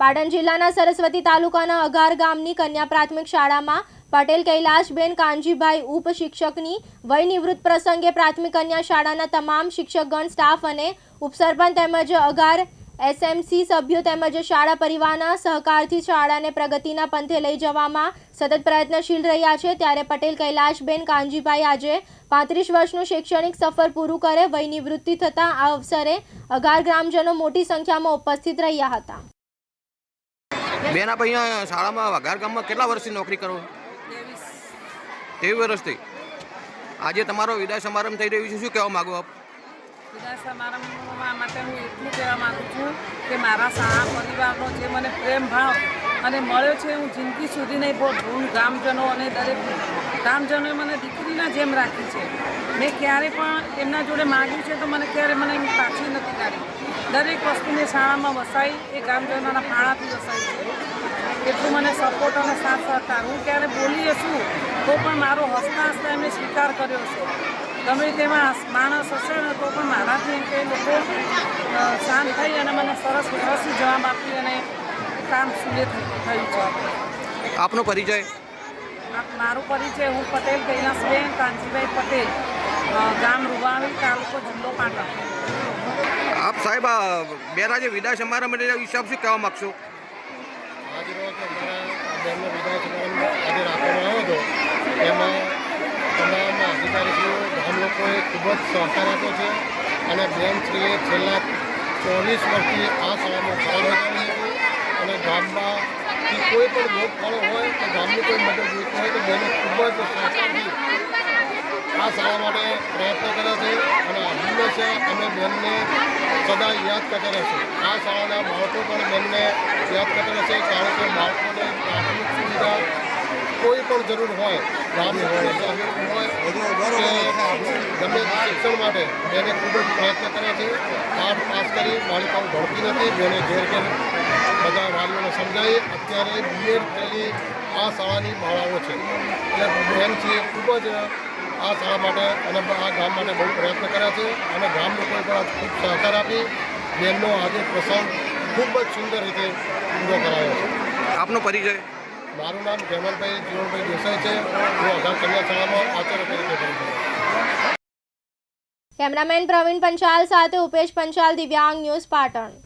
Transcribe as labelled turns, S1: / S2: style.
S1: પાટણ જિલ્લાના સરસ્વતી તાલુકાના અગાર ગામની કન્યા પ્રાથમિક શાળામાં પટેલ કૈલાશબેન કાનજીભાઈ ઉપશિક્ષકની વય નિવૃત્ત પ્રસંગે પ્રાથમિક કન્યા શાળાના તમામ શિક્ષકગણ, સ્ટાફ અને ઉપસરપંચ તેમજ અગાર એસએમસી સભ્યો તેમજ શાળા પરિવારના સહકારથી શાળાને પ્રગતિના પંથે લઈ જવામાં સતત પ્રયત્નશીલ રહ્યા છે. ત્યારે પટેલ કૈલાશબેન કાનજીભાઈ આજે પાંત્રીસ વર્ષનું શૈક્ષણિક સફર પૂરું કરે વય નિવૃત્તિ થતાં આ અવસરે અગાર ગ્રામજનો મોટી સંખ્યામાં ઉપસ્થિત રહ્યા હતા.
S2: બેન આપ અહીંયા શાળામાં વઘાર ગામમાં કેટલા વર્ષથી નોકરી કરો
S3: ત્રેવીસ.
S2: વર્ષથી? આજે તમારો વિદાય સમારંભ થઈ રહ્યો છે શું કહેવા માગો આપ?
S3: વિદાય સમારંભમાં માટે હું એટલું કહેવા માગું છું કે મારા શાળા પરિવારનો જે મને પ્રેમ ભાવ અને મળ્યો છે હું જિંદગી સુધી નહીં ભૂલું ગામજનો અને દરેક ગામજનોએ મને દીકરીના જેમ રાખી છે. મેં ક્યારે પણ એમના જોડે માગ્યું છે તો મને ક્યારે મને પાછી દરેક વસ્તુને શાળામાં વસાઈ એ ગામજનોના ફાળાથી વસાઈ છે. એટલું મને સપોર્ટ અને સાથ સહકાર. હું ક્યારે બોલી છું તો પણ મારો હસતા હસતા એમને સ્વીકાર કર્યો છે. ગમે તેમાં માણસ હશે ને તો પણ મારાથી એમ કે લોકો શાંત થઈ અને મને સરસ વ્યવસ્થિત જવાબ આપી અને કામ સુલે થયું છે.
S2: આપનો પરિચય?
S3: મારો પરિચય હું પટેલ કૈલાસબેન કાંજીભાઈ પટેલ ગામ રૂવાણી તાલુકો જિલ્લો પાટણ.
S2: આપ સાહેબ બેન આજે વિદાય સમારંભ આપ શું કહેવા માગશો?
S4: આજરોજ અમારા બેનનો વિદાય આજે રાખવામાં આવ્યો હતો. એમાં તમામ અધિકારીશ્રીઓ, ગામ લોકોએ ખૂબ જ સહકાર આપ્યો છે અને બેનશ્રીએ છેલ્લા ચોવીસ વર્ષથી આ શાળામાં ફરજ બજાવી હતી અને ગામમાં કોઈ પણ લોક ફળો હોય કે ગામની કોઈ મદદ જોઈતી હોય તો બેને ખૂબ જ સહકારથી આ શાળા માટે પ્રયત્ન કર્યા હંમેશા અમે બેનને સદા યાદ કરતા રહીશું. આ શાળાના બાળકો પણ બેનને યાદ કરતા રહેશે, કારણ કે બાળકોને પ્રાથમિક સુવિધા કોઈ પણ જરૂર હોય ગામની હોય ગમે શિક્ષણ માટે બેને ખૂબ જ પ્રયત્ન કર્યા છે. પાઠ પાસ કરી બાળકાઓ ભણતી નથી, બેને ઘેર ઘેર બધા વાલીઓને સમજાવી અત્યારે બીએડ થયેલી આ શાળાની બાળાઓ છે. એટલે બેન છે ખૂબ જ આ શાળા માટે અને આ ગામ માટે બહુ પ્રયત્ન કર્યા છે અને ગામ લોકોએ પણ ખૂબ સહકાર આપી બેનનો આજે પ્રસંગ ખૂબ જ સુંદર રીતે પૂરો કરાયો છે.
S2: આપનો પરિચય?
S4: મારું નામ જયમલભાઈ જીવનભાઈ દેસાઈ છે. હું અઢાર કન્યા શાળામાં આચાર્ય તરીકે
S1: કેમેરામેન પ્રવીણ પંચાલ સાથે ઉપેશ પંચાલ દિવ્યાંગ ન્યૂઝ પાટણ.